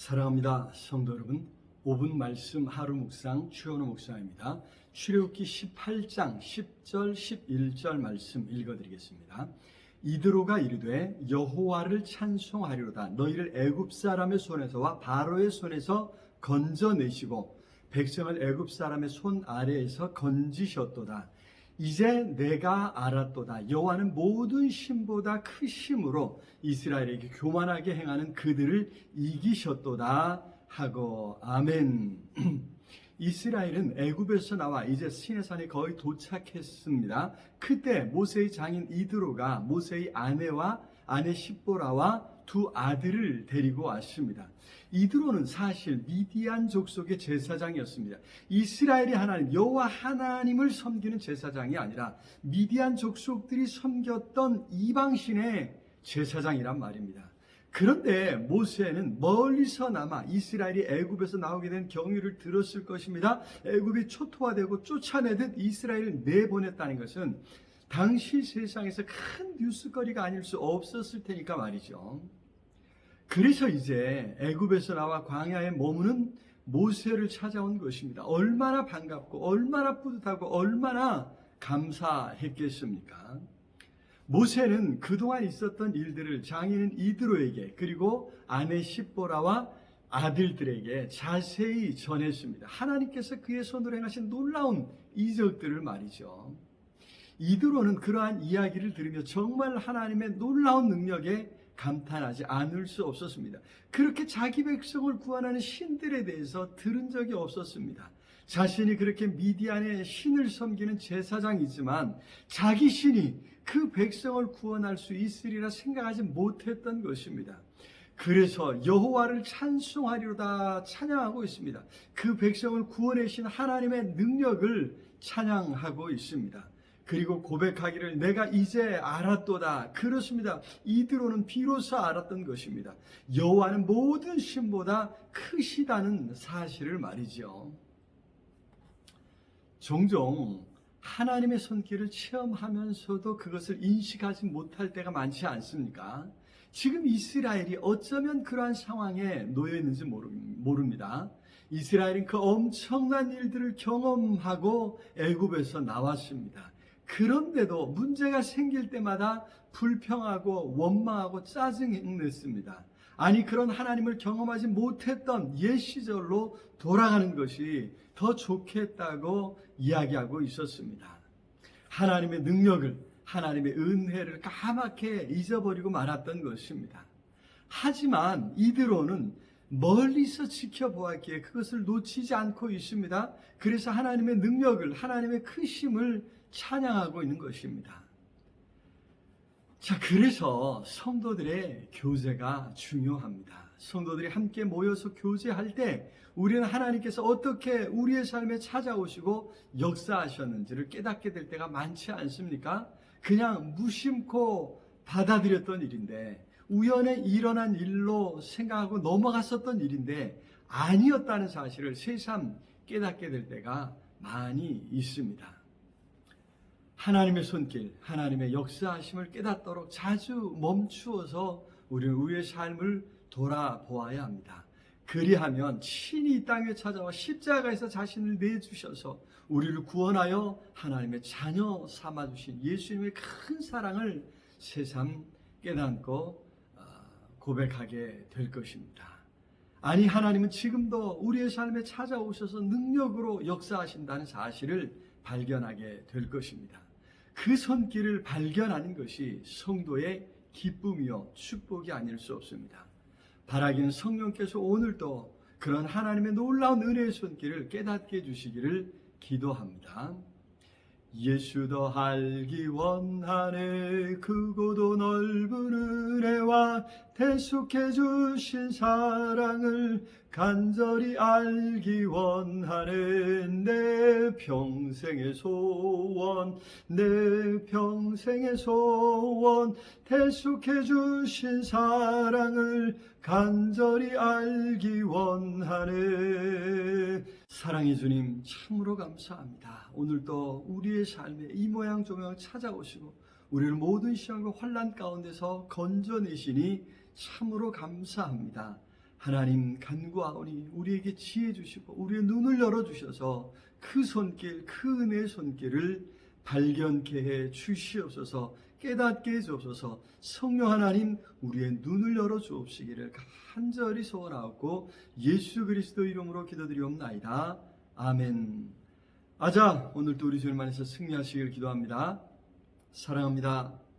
사랑합니다. 성도 여러분. 5분 말씀 하루 묵상 최원호 목사입니다. 출애굽기 18장 10절 11절 말씀 읽어 드리겠습니다. 이드로가 이르되 여호와를 찬송하리로다. 너희를 애굽 사람의 손에서와 바로의 손에서 건져내시고 백성을 애굽 사람의 손 아래에서 건지셨도다. 이제 내가 알았도다. 여호와는 모든 신보다 크심으로 이스라엘에게 교만하게 행하는 그들을 이기셨도다 하고 아멘. 이스라엘은 애굽에서 나와 이제 시내산에 거의 도착했습니다. 그때 모세의 장인 이드로가 모세의 아내와 아내 십보라와 두 아들을 데리고 왔습니다. 이드로는 사실 미디안 족속의 제사장이었습니다. 이스라엘의 하나님 여호와 하나님을 섬기는 제사장이 아니라 미디안 족속들이 섬겼던 이방신의 제사장이란 말입니다. 그런데 모세는 멀리서 남아 이스라엘이 애굽에서 나오게 된 경위를 들었을 것입니다. 애굽이 초토화되고 쫓아내듯 이스라엘을 내보냈다는 것은 당시 세상에서 큰 뉴스거리가 아닐 수 없었을 테니까 말이죠. 그래서 이제 애굽에서 나와 광야에 머무는 모세를 찾아온 것입니다. 얼마나 반갑고 얼마나 뿌듯하고 얼마나 감사했겠습니까? 모세는 그동안 있었던 일들을 장인은 이드로에게 그리고 아내 십보라와 아들들에게 자세히 전했습니다. 하나님께서 그의 손으로 행하신 놀라운 이적들을 말이죠. 이드로는 그러한 이야기를 들으며 정말 하나님의 놀라운 능력에 감탄하지 않을 수 없었습니다. 그렇게 자기 백성을 구원하는 신들에 대해서 들은 적이 없었습니다. 자신이 그렇게 미디안의 신을 섬기는 제사장이지만 자기 신이 그 백성을 구원할 수 있으리라 생각하지 못했던 것입니다. 그래서 여호와를 찬송하리로다 찬양하고 있습니다. 그 백성을 구원하신 하나님의 능력을 찬양하고 있습니다. 그리고 고백하기를 내가 이제 알았도다. 그렇습니다. 이드로는 비로소 알았던 것입니다. 여호와는 모든 신보다 크시다는 사실을 말이죠. 종종 하나님의 손길을 체험하면서도 그것을 인식하지 못할 때가 많지 않습니까? 지금 이스라엘이 어쩌면 그러한 상황에 놓여 있는지 모릅니다. 이스라엘은 그 엄청난 일들을 경험하고 애굽에서 나왔습니다. 그런데도 문제가 생길 때마다 불평하고 원망하고 짜증냈습니다. 아니 그런 하나님을 경험하지 못했던 옛 시절로 돌아가는 것이 더 좋겠다고 이야기하고 있었습니다. 하나님의 능력을 하나님의 은혜를 까맣게 잊어버리고 말았던 것입니다. 하지만 이드로는 멀리서 지켜보았기에 그것을 놓치지 않고 있습니다. 그래서 하나님의 능력을 하나님의 크심을 찬양하고 있는 것입니다. 자, 그래서 성도들의 교제가 중요합니다. 성도들이 함께 모여서 교제할 때 우리는 하나님께서 어떻게 우리의 삶에 찾아오시고 역사하셨는지를 깨닫게 될 때가 많지 않습니까? 그냥 무심코 받아들였던 일인데 우연에 일어난 일로 생각하고 넘어갔었던 일인데 아니었다는 사실을 새삼 깨닫게 될 때가 많이 있습니다. 하나님의 손길, 하나님의 역사하심을 깨닫도록 자주 멈추어서 우리는 우리의 삶을 돌아보아야 합니다. 그리하면 친히 이 땅에 찾아와 십자가에서 자신을 내주셔서 우리를 구원하여 하나님의 자녀 삼아주신 예수님의 큰 사랑을 새삼 깨닫고 어, 고백하게 될 것입니다. 아니, 하나님은 지금도 우리의 삶에 찾아오셔서 능력으로 역사하신다는 사실을 발견하게 될 것입니다. 그 손길을 발견하는 것이 성도의 기쁨이요 축복이 아닐 수 없습니다. 바라기는 성령께서 오늘도 그런 하나님의 놀라운 은혜의 손길을 깨닫게 해주시기를 기도합니다. 예수도 알기 원하네. 크고도 넓은 은혜와 대속해 주신 사랑을 간절히 알기 원하네. 내 평생의 소원 내 평생의 소원 대속해 주신 사랑을 간절히 알기 원하네 사랑의 주님 참으로 감사합니다. 오늘도 우리의 삶에 이 모양 조명 찾아오시고 우리를 모든 시험과 환란 가운데서 건져내시니 참으로 감사합니다. 하나님 간구하오니 우리에게 지혜 주시고 우리의 눈을 열어 주셔서 그 손길, 그 은혜의 손길을 발견케 해 주시옵소서 깨닫게 해 주옵소서 성령 하나님 우리의 눈을 열어 주옵시기를 간절히 소원하고 예수 그리스도 이름으로 기도드리옵나이다. 아멘. 아자 오늘도 우리 주님 안에서 승리하시길 기도합니다. 사랑합니다.